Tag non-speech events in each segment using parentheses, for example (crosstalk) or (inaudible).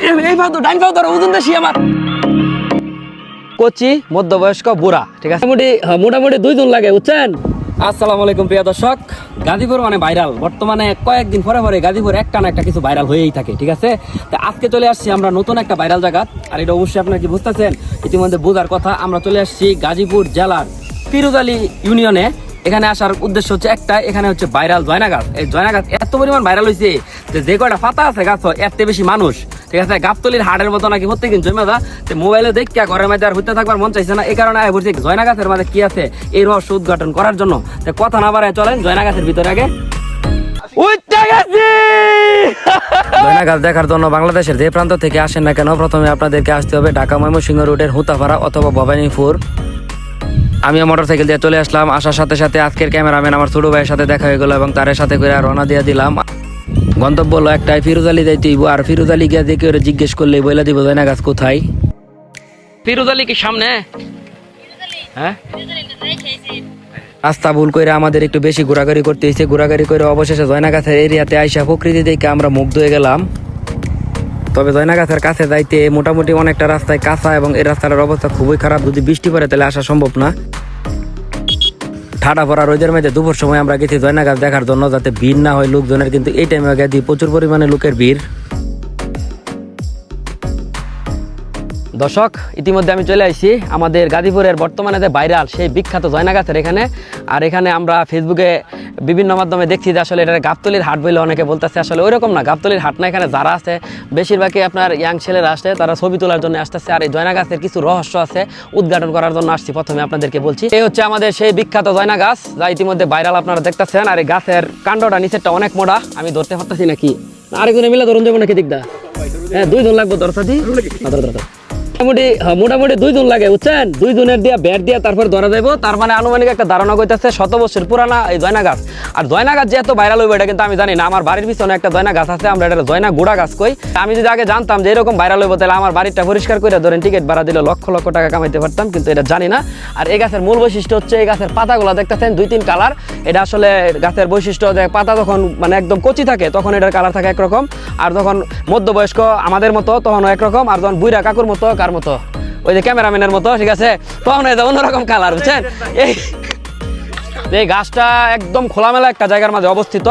এই পাও তো ডাইন পাও ধরো ওজন বেশি আমার। কচি মধ্যবয়স্ক বুড়া ঠিক আছে? মোটামুটি হ্যাঁ, মোটামুটি দুইজন লাগে বুঝছেন? আসসালামু আলাইকুম প্রিয় দর্শক। গাজীপুর মানে ভাইরাল। বর্তমানে কয়েকদিন পরে পরে গাজীপুর একটা না একটা কিছু ভাইরাল হয়েই থাকে ঠিক আছে? তো আজকে চলে আসছি আমরা নতুন একটা ভাইরাল জায়গা। আর এটা অবশ্যই আপনারা কি বুঝতেছেন? ইতিমধ্যে বোঝার কথা আমরা চলে আসছি গাজীপুর জেলার পিরুজালি ইউনিয়নে। এখানে আসার উদ্দেশ্য হচ্ছে একটা এখানে হচ্ছে ভাইরাল জয়না গাছ এই জয়না গাছ এত পরিমাণ ভাইরাল হয়েছে যে যে কয়টা পাতা আছে গাছ এত বেশি মানুষ। ঠিক আছে গাবতলির হাটের মতো নাকি প্রত্যেকদিন জমে দা তো মোবাইলে দেখিয়া ঘরের মধ্যে আর হইতে থাকবার মন চাইছে না। এই কারণে আয় বলছি জয়না গাছের মধ্যে কি আছে? এই রহস্য উদ্ঘাটন করার জন্য। তো কথা না বাড়ায় চলেন জয়না গাছের ভিতরে আগে। জয়না গাছ! দেখার জন্য বাংলাদেশের যে প্রান্ত থেকে আসেন না কেন প্রথমে আপনাদেরকে আসতে হবে ঢাকা ময়মনসিংহ রোডের হুতাপাড়া অথবা ভবানীপুর। আমি মোটরসাইকেল দিয়ে চলে আসলাম। আসার সাথে সাথে আজকের ক্যামেরাম্যান আমার ছোট ভাইয়ের সাথে দেখা হয়ে গেল এবং তার সাথে করে রওনা দিয়ে দিলাম। গন্তব্য হলো একটাই ফিরোজ আলী যাইতে হইব আর ফিরোজ আলী গিয়ে দেখে ওরা জিজ্ঞেস করলে বলে দিব জয়না গাছ কোথায়? ফিরোজ আলী কি সামনে? হ্যাঁ? রাস্তা ভুল করে আমাদের একটু বেশি ঘোরাঘুরি করতে হয়েছে ঘোরাঘুরি করে অবশেষে জয়না গাছের এরিয়াতে আইসা প্রকৃতি দেখে আমরা মুগ্ধ হয়ে গেলাম। তবে জয়না গাছের কাছে যাইতে মোটামুটি অনেকটা রাস্তায় কাঁচা এবং এই রাস্তাটার অবস্থা খুবই খারাপ যদি বৃষ্টি পড়ে তাহলে আসা সম্ভব না। ঠাডা ভরা রোদের মধ্যে দুপুর সময় আমরা গেছি জয়নাগাছ দেখার জন্য যাতে ভিড় না হয়, লোকজনের কিন্তু এই টাইমে গেছি। প্রচুর পরিমাণে লোকের ভিড়। দর্শক ইতিমধ্যে আমি চলে আসছি আমাদের গাজীপুরের বর্তমানে যে ভাইরাল সেই বিখ্যাত জয়না গাছের এখানে। আর এখানে আমরা ফেসবুকে বিভিন্ন মাধ্যমে দেখছি যে আসলে এটা গাবতলির হাট বলে অনেকে বলতেছে। আসলে ওইরকম না গাবতলির হাট না এখানে যারা আছে বেশিরভাগই আপনার ইয়াং ছেলেরা আসে তারা ছবি তোলার জন্য আসতেছে। আর এই জয়না গাছের কিছু রহস্য আছে উদ্ঘাটন করার জন্য আসছি প্রথমে আপনাদেরকে বলছি। এই হচ্ছে আমাদের সেই বিখ্যাত জয়না গাছ যা ইতিমধ্যে ভাইরাল আপনারা দেখতেছেন। আর এই গাছের কাণ্ডটা নিচেরটা অনেক মোটা। আমি ধরতে পারতেছি নাকি? আরেকজনে মিলে ধরুন যাব নাকি দিকদা হ্যাঁ দুইজন লাগবে দরসাদি মোটামুটি হ্যাঁ, মোটামুটি দুই দিন লাগে, বুঝছেন? দুই ব্যাট তারপর ধরা তার মানে আনুমানিক একটা ধারণা করতেছে শত বছর পুরানা এই গাছ। আর গাছ যে এত ভাইরাল এটা কিন্তু আমি জানি না। আমার বাড়ির পিছনে একটা গাছ আছে, আমরা এটা জয়না গাছ কই। আমি যদি আগে জানতাম যে এরকম ভাইরাল হইব, তাহলে আমার বাড়িটা পরিষ্কার করে ধরেন টিকিট ভাড়া দিলে লক্ষ লক্ষ টাকা কামাইতে পারতাম, কিন্তু এটা জানি না। আর এই গাছের মূল বৈশিষ্ট্য হচ্ছে, এই গাছের পাতাগুলো দেখতেছেন, দুই, তিন কালার এটা আসলে গাছের বৈশিষ্ট্য যে পাতা যখন মানে একদম কচি থাকে, তখন এটার কালার থাকে একরকম। আর যখন মধ্যবয়স্ক আমাদের মতো তখন একরকম। আর যখন বুইরা কাকুর মতো, কার মতো। ওই যে ক্যামেরাম্যানের মতো, ঠিক আছে? তখন এটা অন্যরকম কালার বুঝছেন? এই এই গাছটা একদম খোলামেলা একটা জায়গার মাঝে অবস্থিত।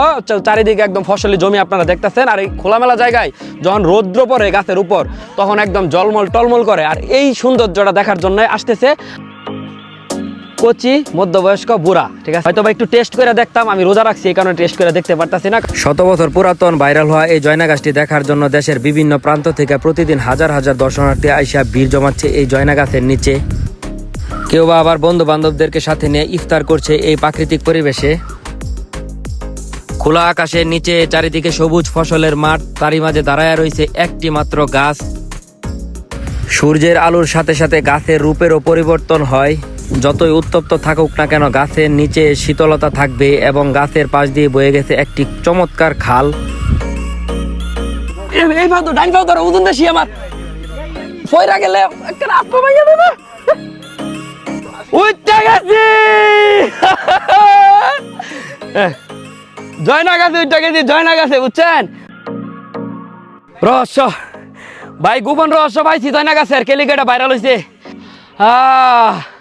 চারিদিকে একদম ফসলি জমি আপনারা দেখতেছেন। আর এই খোলামেলা জায়গায় যখন রৌদ্র পরে গাছের উপর, তখন একদম জলমল টলমল করে। আর এই সৌন্দর্যটা দেখার জন্য আসতেছে। কচি, মধ্যবয়স্ক বুড়া, ঠিক আছে? হয়তো একটু টেস্ট করে দেখতাম, আমি রোজা রাখছি, এই কারণে টেস্ট করে দেখতে পারতাছি না। শত বছর পুরাতন ভাইরাল হওয়া এই জয়না গাছটি দেখার জন্য দেশের বিভিন্ন প্রান্ত থেকে প্রতিদিন হাজার হাজার দর্শনার্থী আইসা ভিড় জমাচ্ছে এই জয়না গাছের নিচে। কেউ বা আবার বন্ধু বান্ধবদেরকে সাথে নিয়ে ইফতার করছে এই প্রাকৃতিক পরিবেশে। খোলা আকাশের নিচে চারিদিকে সবুজ ফসলের মাঠ, তারই মাঝে দাঁড়ায় রয়েছে একটি মাত্র গাছ। সূর্যের আলোর সাথে সাথে গাছের রূপেরও পরিবর্তন হয়। যতই উত্তপ্ত থাকুক না কেন, গাছের নিচে শীতলতা থাকবে এবং গাছের পাশ দিয়ে বয়ে গেছে একটি চমৎকার খাল। (laughs) বুঝছেন? রহস্য। ভাই, গোপন রহস্য ভাই জয়না গাছের কেলিকেটা ভাইরাল হয়েছে আহ!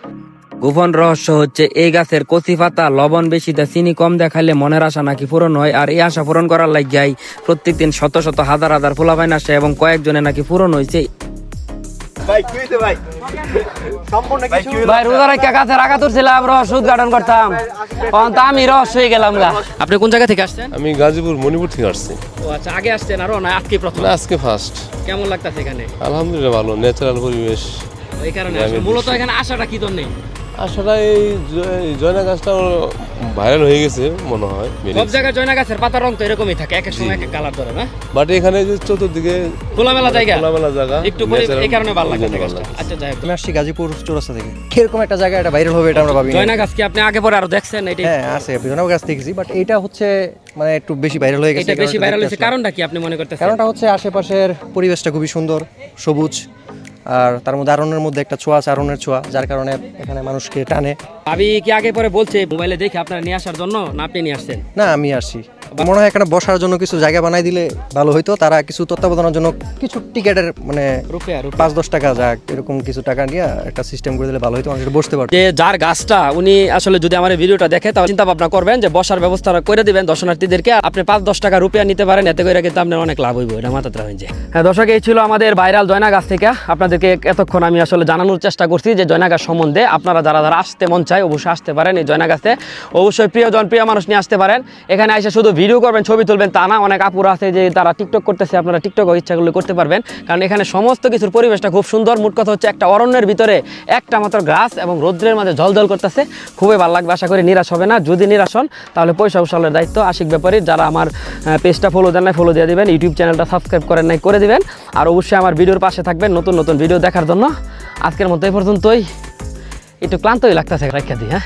গোপন রহস্য হচ্ছে এই গাছের কচি পাতা লবণ বেশি দেয় চিনি কম দেখালে মনের আশা নাকি পূরণ হয় আর এই আশা পূরণ করার লাগিয়াই প্রত্যেকদিন শত শত হাজার হাজার পোলাপাইন আসে এবং কয়েকজনে নাকি পূরণ হয়েছে ভাই কি হইছে ভাই? সম্পূর্ণ কিছু ভাই রোজা রেখা গাছের আগা তুলছিলাম রহস্য উদ্ঘাটন করতাম। তখন তো আমি রহস্য হয়ে গেলাম গা। আপনি কোন জায়গা থেকে আসছেন? আমি গাজীপুর মণিপুর থেকে আসছি। ও আচ্ছা আগে আসছেন আরও না আজকে প্রথম? আজকে ফার্স্ট কেমন লাগতাছে এখানে? আলহামদুলিল্লাহ ভালো ন্যাচারাল পরিবেশ। এই কারণে মূলত এখানে আসাটা কি জন্য? আসলে এই জয়না গাছটা ভাইরাল হয়ে গেছে মনে হয় সব জায়গায় জয়না গাছের পাতার রং তো এরকমই থাকে এক এক সময় এক এক কালার ধরে না? বাট এখানে যে চতুর্দিকে খোলামেলা জায়গা? খোলামেলা জায়গা একটু এই কারণে ভালো লাগে। আচ্ছা যাই হোক। আমি আসছি গাজীপুর চৌরাস্তা থেকে। কীরকম একটা জায়গা এটা ভাইরাল হবে এটা আমরা ভাবি জয়না গাছ কি আপনি আগে পরে আরও দেখছেন? এটাই হ্যাঁ আছে বিজনাও গাছ দেখেছি বাট এটা হচ্ছে মানে একটু বেশি ভাইরাল হয়ে গেছে এটা বেশি ভাইরাল হয়েছে। কারণটা কি আপনি মনে করতেছেন? কারণটা হচ্ছে আশেপাশের পরিবেশটা খুবই সুন্দর সবুজ। আর তার মধ্যে আরনের মধ্যে একটা ছোঁয়া আছে আরনের ছোঁয়া যার কারণে এখানে মানুষকে টানে। আমি কি আগে পরে বলছে মোবাইলে দেখে আপনারা নিয়ে আসার জন্য না আপনি নিয়ে আসছেন? না আমি আসছি মনে হয় এখানে বসার জন্য কিছু জায়গা বানাই দিলে ভালো হইতো। তারা কিছু তত্ত্বাবধানের জন্য কিছু টিকেটের মানে পাঁচ দশ টাকা যাক এরকম কিছু টাকা নিয়ে একটা সিস্টেম করে দিলে ভালো হইতো মানুষ বসতে পারতো। যে যার গাছটা উনি আসলে যদি আমার ভিডিওটা দেখে তাহলে চিন্তা ভাবনা করবেন যে বসার ব্যবস্থা করে দিবেন দর্শনার্থীদেরকে। আপনি পাঁচ দশ টাকা রুপিয়া নিতে পারেন এতে করে কিন্তু আপনার অনেক লাভ হইব এটা মাথাতে রাখবেন যে হ্যাঁ দর্শক এই ছিল আমাদের ভাইরাল জয়না গাছ থেকে। আপনাদেরকে এতক্ষণ আমি আসলে জানানোর চেষ্টা করছি যে জয়না গাছ সম্বন্ধে। আপনারা যারা যারা আসতে মন চায় অবশ্যই আসতে পারেন এই জয়না গাছে। অবশ্যই প্রিয়জন প্রিয় মানুষ নিয়ে আসতে পারেন। এখানে এসে শুধু ভিডিও করবেন, ছবি তুলবেন, তা না, অনেক আপুরা আছে যে তারা টিকটক করতেছে, আপনারা টিকটক ইচ্ছাগুলো করতে পারবেন। কারণ এখানে সমস্ত কিছুর পরিবেশটা খুব সুন্দর। মোট কথা হচ্ছে একটা অরণ্যের ভিতরে একটা মাত্র গাছ এবং রৌদ্রের মাঝে জলজল করতেছে। খুবই ভালো লাগবে, আশা করি নিরাশ হবে না। যদি নিরাশ হন, তাহলে পয়সা উসালের দায়িত্ব। আশিক ব্যাপারী, যারা আমার পেজটা ফলো দেন নাই ফলো দিয়ে দিবেন। ইউটিউব চ্যানেলটা সাবস্ক্রাইব করেন নাই, করে দিবেন। আর অবশ্যই আমার ভিডিওর পাশে থাকবেন নতুন নতুন ভিডিও দেখার জন্য। আজকের মতো এই পর্যন্তই। একটু ক্লান্তই লাগতেছে, রেখে দিই হ্যাঁ?